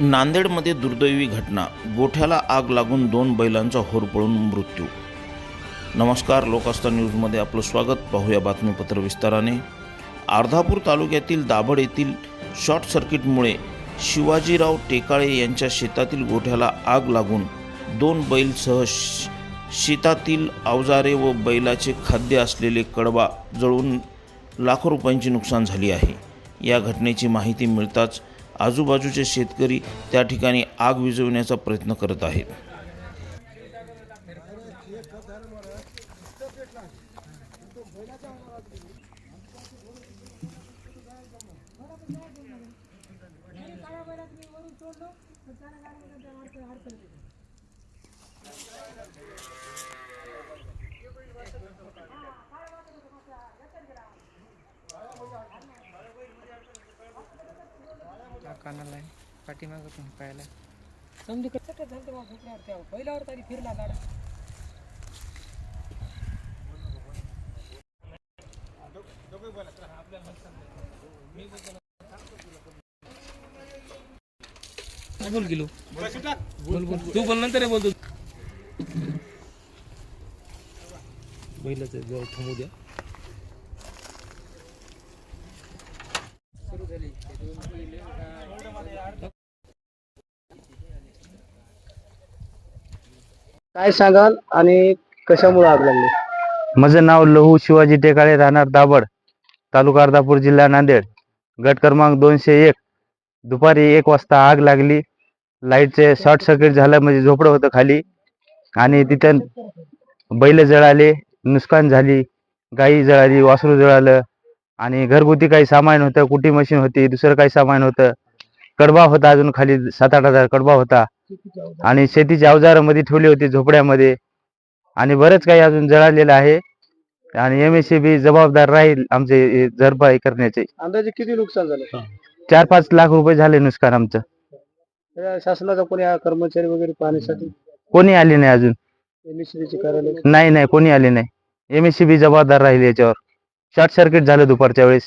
नांदेडमध्ये दुर्दैवी घटना. गोठ्याला आग लागून दोन बैलांचा होरपळून मृत्यू. नमस्कार लोकास्ता न्यूजमध्ये आपलं स्वागत. पाहूया बातमीपत्र विस्ताराने. अर्धापूर तालुक्यातील दाभड येथील शॉर्ट सर्किटमुळे शिवाजीराव टेकाळे यांच्या शेतातील गोठ्याला आग लागून दोन बैलसह श- शेतातील अवजारे व बैलाचे खाद्य असलेले कडबा जळून लाखो रुपयांची नुकसान झाली आहे. या घटनेची माहिती मिळताच आजूबाजूचे शेतकरी त्या ठिकाणी आग विझवण्याचा प्रयत्न करत आहेत. कानाला आहे. पाठीमागं पण पायाला. समजी कसं काय झालं तेव्हा झोपल्यावर तेव्हा. पहिल्यावर तरी फिरला गाडा. बोल किलो? बोल बोल तू बोल नंतर बोलतो बैलाचं जवळ थांबू द्या. काय सांगाल आणि कशामुळे आग लागली? माझं नाव लहू शिवाजी टेकाळे राहणार दाभड तालुका अर्धापूर जिल्हा नांदेड. गट क्रमांक दोनशे एक. दुपारी एक वाजता आग लागली. लाईटचे शॉर्ट सर्किट झालं म्हणजे झोपडं होतं खाली. आणि तिथं बैल जळाले नुकसान झाली गाई जळाली वासरू जळालं. आणि घरगुती काही सामान होतं कुटी मशीन होती दुसरं काही सामान होतं. कडबा होता अजून खाली सात आठ हजार कडबा होता. आणि शेतीची अवजारं मध्ये ठेवली होती झोपड्यामध्ये. आणि बरंच काही अजून जळालेलं आहे. आणि एम एस बी जबाबदार राहील आमचे हे भरपाई करण्याचे. अंदाजे किती नुकसान झालं? चार पाच लाख रुपये झाले नुकसान आमचं. शासनाचा कोणी कर्मचारी वगैरे पाहण्यासाठी? कोणी आले नाही अजून. नाही नाही कोणी आले नाही. एम एस बी जबाबदार राहील याच्यावर. शॉर्ट सर्किट झालं दुपारच्या वेळेस.